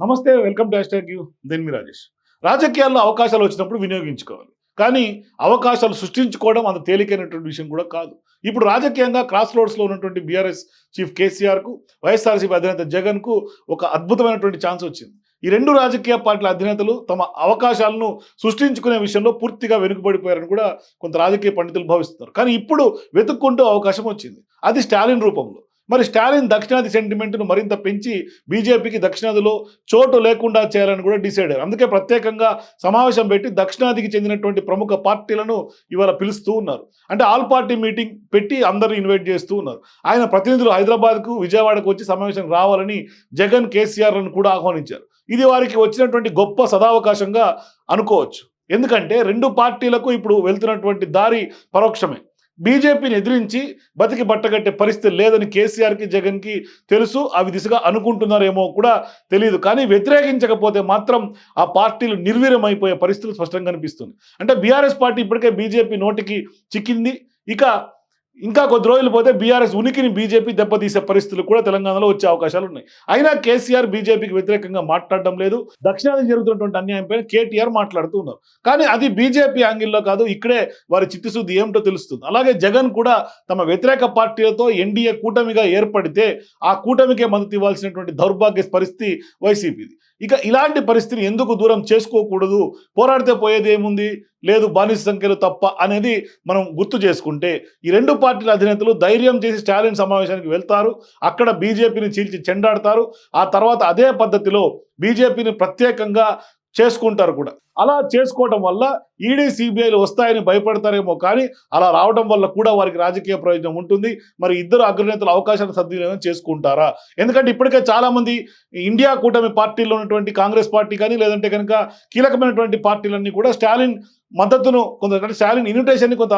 నమస్తే welcome to hash you. దెన్మి రాజేష్. రాజకీయాల్లో అవకాశాలు వచ్చినప్పుడు వినియోగించుకోవాలి. కానీ అవకాశాలు సృష్టించుకోవడం అంత తేలికైనటువంటి విషయం కూడా కాదు. ఇప్పుడు రాజకీయంగా క్రాస్ రోడ్స్లో ఉన్నటువంటి బీఆర్ఎస్ చీఫ్ కేసీఆర్కు వైఎస్ఆర్సీపీ అధినేత జగన్కు ఒక అద్భుతమైనటువంటి ఛాన్స్ వచ్చింది. ఈ రెండు రాజకీయ పార్టీల అధినేతలు తమ అవకాశాలను సృష్టించుకునే విషయంలో పూర్తిగా వెనుకబడిపోయారని కూడా కొంత రాజకీయ పండితులు భావిస్తున్నారు. కానీ ఇప్పుడు వెతుక్కుంటూ అవకాశం వచ్చింది. అది స్టాలిన్ రూపంలో. మరి స్టాలిన్ దక్షిణాది సెంటిమెంట్ను మరింత పెంచి బీజేపీకి దక్షిణాదిలో చోటు లేకుండా చేయాలని కూడా డిసైడ్ అయ్యారు. అందుకే ప్రత్యేకంగా సమావేశం పెట్టి దక్షిణాదికి చెందినటువంటి ప్రముఖ పార్టీలను ఇవాళ పిలుస్తూ ఉన్నారు. అంటే ఆల్ పార్టీ మీటింగ్ పెట్టి అందరూ ఇన్వైట్ చేస్తూ ఉన్నారు. ఆయన ప్రతినిధులు హైదరాబాద్కు విజయవాడకు వచ్చి సమావేశం రావాలని జగన్ కేసీఆర్లను కూడా ఆహ్వానించారు. ఇది వారికి వచ్చినటువంటి గొప్ప సదావకాశంగా అనుకోవచ్చు. ఎందుకంటే రెండు పార్టీలకు ఇప్పుడు వెళ్తున్నటువంటి దారి పరోక్షమే. బీజేపీని ఎదిరించి బతికి బట్టగట్టే పరిస్థితి లేదని కేసీఆర్కి జగన్కి తెలుసు. అవి దిశగా అనుకుంటున్నారేమో కూడా తెలియదు కానీ వ్యతిరేకించకపోతే మాత్రం ఆ పార్టీలు నిర్వీర్యమైపోయే పరిస్థితులు స్పష్టంగా కనిపిస్తుంది. అంటే బీఆర్ఎస్ పార్టీ ఇప్పటికే బీజేపీ నోటికి చిక్కింది. ఇక ఇంకా కొద్ది రోజులు పోతే బీఆర్ఎస్ ఉనికిని బీజేపీ దెబ్బతీసే పరిస్థితులు కూడా తెలంగాణలో వచ్చే అవకాశాలు ఉన్నాయి. అయినా కేసీఆర్ బీజేపీకి వ్యతిరేకంగా మాట్లాడడం లేదు. దక్షిణాది జరుగుతున్నటువంటి అన్యాయంపై కేటీఆర్ మాట్లాడుతూ ఉన్నారు. కానీ అది బీజేపీ యాంగిల్లో కాదు ఇక్కడే వారి చిత్తశుద్ధి ఏమిటో తెలుస్తుంది. అలాగే జగన్ కూడా తమ వ్యతిరేక పార్టీలతో ఎన్డీఏ కూటమిగా ఏర్పడితే ఆ కూటమికే మద్దతు ఇవ్వాల్సినటువంటి దౌర్భాగ్య పరిస్థితి వైసీపీది. ఇక ఇలాంటి పరిస్థితిని ఎందుకు దూరం చేసుకోకూడదు? పోరాడితే పోయేది ఏముంది? లేదు బానిస సంఖ్యలు తప్ప అనేది మనం గుర్తు చేసుకుంటే ఈ రెండు పార్టీల అధినేతలు ధైర్యం చేసి స్టాలిన్ సమావేశానికి వెళ్తారు. అక్కడ బీజేపీని చీల్చి చెండాడతారు. ఆ తర్వాత అదే పద్ధతిలో బీజేపీని ప్రత్యేకంగా చేసుకుంటారు కూడా. అలా చేసుకోవడం వల్ల ఈడీ సిబిఐలు వస్తాయని భయపడతారేమో కానీ అలా రావడం వల్ల కూడా వారికి రాజకీయ ప్రయోజనం ఉంటుంది. మరి ఇద్దరు అగ్రనేతలు అవకాశాన్ని సద్వినియోగం చేసుకుంటారా? ఎందుకంటే ఇప్పటికే చాలామంది ఇండియా కూటమి పార్టీలో ఉన్నటువంటి కాంగ్రెస్ పార్టీ కానీ లేదంటే కనుక కీలకమైనటువంటి పార్టీలన్నీ కూడా స్టాలిన్ మద్దతును కొంత అంటే స్టాలిన్ ఇన్విటేషన్ని కొంత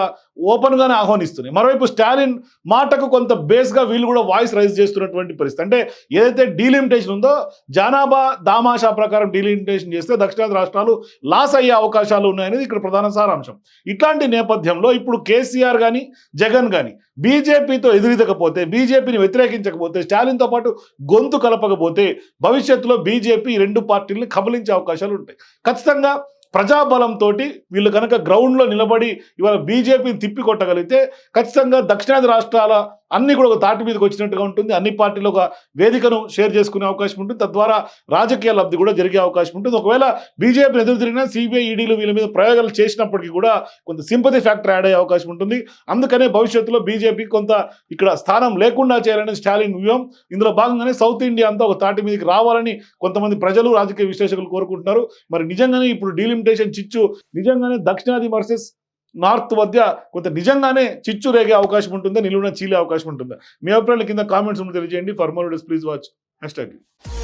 ఓపెన్గానే ఆహ్వానిస్తున్నాయి. మరోవైపు స్టాలిన్ మాటకు కొంత బేస్గా వీళ్ళు కూడా వాయిస్ రైజ్ చేస్తున్నటువంటి పరిస్థితి. అంటే ఏదైతే డీలిమిటేషన్ ఉందో జనాభా దామాషా ప్రకారం డీలిమిటేషన్ చేస్తే దక్షిణాది రాష్ట్రాలు లాస్ అయ్యే అవకాశాలు ఉన్నాయనేది ఇక్కడ ప్రధాన సారాంశం. ఇట్లాంటి నేపథ్యంలో ఇప్పుడు కేసీఆర్ కానీ జగన్ కానీ బీజేపీతో ఎదురీదకపోతే బీజేపీని వ్యతిరేకించకపోతే స్టాలిన్తో పాటు గొంతు కలపకపోతే భవిష్యత్తులో బీజేపీ రెండు పార్టీలని కబలించే అవకాశాలు ఉంటాయి. ఖచ్చితంగా ప్రజాబలంతో వీళ్ళు కనుక గ్రౌండ్లో నిలబడి ఇవాళ బీజేపీని తిప్పికొట్టగలిగితే ఖచ్చితంగా దక్షిణాది రాష్ట్రాల అన్ని కూడా ఒక తాటి మీదకి వచ్చినట్టుగా ఉంటుంది. అన్ని పార్టీలు ఒక వేదికను షేర్ చేసుకునే అవకాశం ఉంటుంది. తద్వారా రాజకీయ లబ్ధి కూడా జరిగే అవకాశం ఉంటుంది. ఒకవేళ బీజేపీ ఎదురు తిరిగినా సిబిఐ ఈడీలు వీళ్ళ మీద ప్రయోగాలు చేసినప్పటికీ కూడా కొంత సింపతి ఫ్యాక్టర్ యాడ్ అయ్యే అవకాశం ఉంటుంది. అందుకనే భవిష్యత్తులో బీజేపీ కొంత ఇక్కడ స్థానం లేకుండా చేయాలనే స్టాలిన్ వ్యూహం. ఇందులో భాగంగానే సౌత్ ఇండియా అంతా ఒక తాటి మీదకి రావాలని కొంతమంది ప్రజలు రాజకీయ విశ్లేషకులు కోరుకుంటున్నారు. మరి నిజంగానే ఇప్పుడు డీలిమిటేషన్ చిచ్చు. నిజంగానే దక్షిణాది వర్సెస్ నార్త్ మధ్య కొంత నిజంగానే చిచ్చు రేగే అవకాశం ఉంటుందా నిలువున చీలే అవకాశం ఉంటుందా. మీ అభిప్రాయాలు కింద కామెంట్స్ ఉంటే తెలియజేయండి. For more please watch hashtag